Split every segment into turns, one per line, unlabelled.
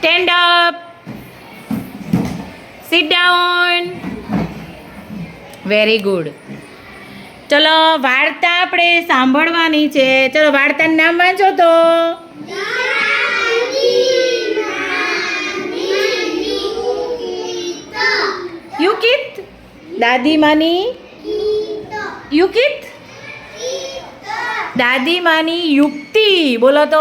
Stand up sit down very good ચલો, વાર્તા આપણે સાંભળવાની છે. ચલો, વાર્તાનું નામ વાંચો તો. યુકિત. દાદીમાની યુકિત. દાદીમાની યુક્તિ. બોલો તો.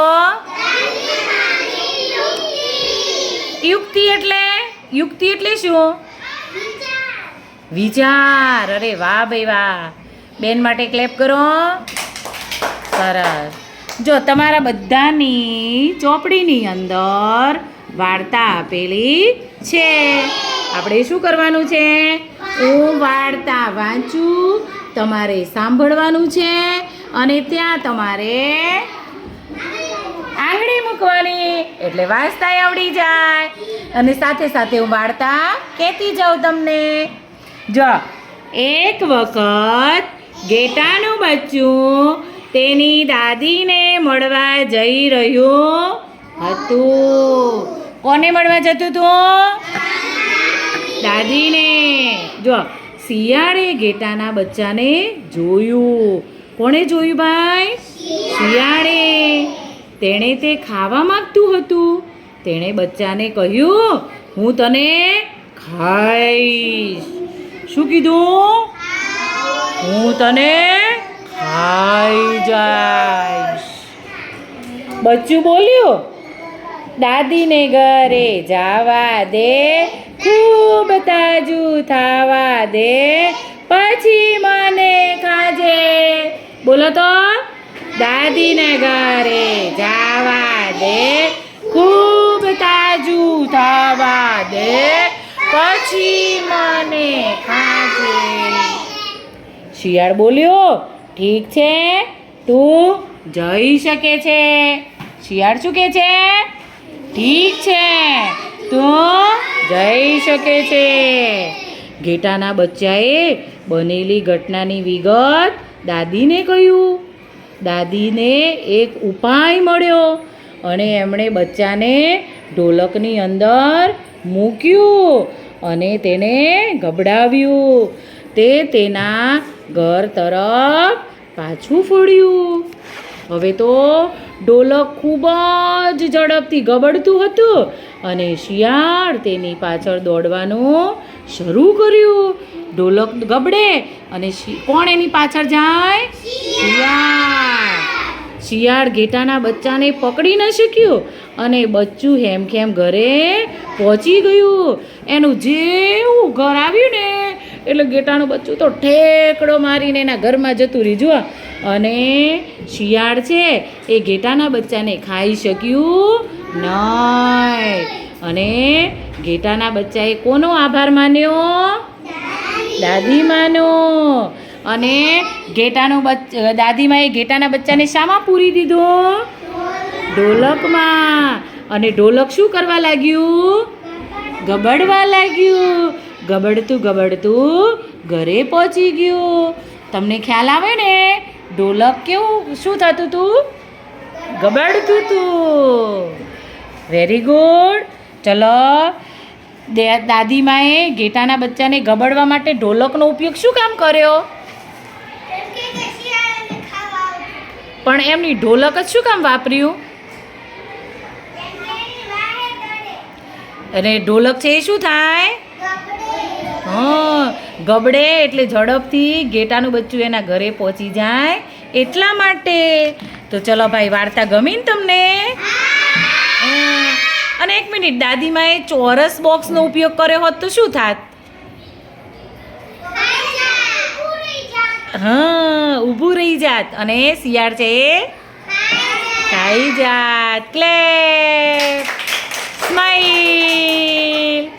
યુક્તિ એટલે? યુક્તિ એટલે શું? વિચાર. અરે વાહ ભાઈ વાહ. બેન માટે ક્લેપ કરો સરસ. જો, તમારા બધાની ચોપડીની અંદર વાર્તા આપેલી છે. આપણે શું કરવાનું છે? હું વાર્તા વાંચું, તમારે સાંભળવાનું છે, અને ત્યાં તમારે આંગળી મૂકવાની. એટલે વાંચતા આવડી જાય. અને સાથે સાથે હું વાળતા કહેતી જાઉં તમને. જો, એક વખત ગેટાનું બચ્ચું તેની દાદીને મળવા જઈ રહ્યું હતું. કોને મળવા જતું હતું? દાદીને. જો, શિયાળે ગેટાના બચ્ચાને જોયું. કોણે જોયું ભાઈ? શિયાળે. તેણે તે ખાવા માંગતું હતું. તેણે બચ્ચાને કહ્યું, હું તને ખાઈશ. શું કીધું? હું તને ખાઈ જઈશ. બચ્ચું બોલ્યું, દાદીને ઘરે જાવા દે, ખૂબ તાજું થાવા દે, પછી મને ખાજે. બોલો તો. દાદીને ઘરે જાવા દે, ખૂબ તાજું થવા દે, પછી મને ખાજે. શિયાળ બોલ્યો, ઠીક છે, તું જઈ શકે છે. શિયાળ શું કે છે, ઠીક છે, તું જઈ શકે છે. ઘેટાના બચ્ચાએ બનેલી ઘટનાની વિગત દાદીને કહ્યું. દાદીને એક ઉપાય મળ્યો અને એમણે બચ્ચાને ઢોલકની અંદર મૂક્યું અને તેને ગબડાવ્યું તે તેના ઘર તરફ પાછું ફોડ્યું હવે તો ઢોલક ખૂબ જ ઝડપથી ગબડતું હતું અને શિયાળ તેની પાછળ દોડવાનું શરૂ કર્યું. ઢોલક ગબડે અને કોણ એની પાછળ જાય? શિયાળ. શિયાળ ઘેટાના બચ્ચાને પકડી ન શક્યું. અને બચ્ચું હેમખેમ ઘરે પહોંચી ગયું. એનું જેવું ઘર આવ્યું ને, એટલે ઘેટાનું બચ્ચું તો ઠેકડો મારીને એના ઘરમાં જતું રીજવા અને શિયાળ છે એ ઘેટાના બચ્ચાને ખાઈ શક્યું નહીં. અને ઘેટાના બચ્ચાએ કોનો આભાર માન્યો? દાદીમાનો અને ઘેટાનું દાદીમાએ ઘેટાના બચ્ચાને શામાં પૂરી દીધો? ઢોલકમાં. અને ઢોલક શું કરવા લાગ્યું? ગબડવા લાગ્યું. ગબડતું ગબડતું ઘરે પહોંચી ગયું. તમને ખ્યાલ આવે ને? ઢોલક કેવું, શું થતું હતું ગબડતું હતું વેરી ગુડ ચલો દાદીમાએ ઘેટાના બચ્ચાને ગબડવા માટે ઢોલકનો ઉપયોગ શું કામ કર્યો? પણ એમની ઢોલક જ શું કામ વાપર્યું? અને ઢોલક છે એ શું થાય? હા ગબડે એટલે ઝડપથી ઘેટાનું બચ્ચું એના ઘરે પહોંચી જાય એટલા માટે. તો ચલો ભાઈ વાર્તા ગમી ને તમને? હા. અને એક મિનિટ દાદીમાએ ચોરસ બોક્સનો ઉપયોગ કર્યો હોત તો શું થાત? હા ઊભું રહી જાત. અને શિયાળ છે એ? ખાઈ જાત. Clap smile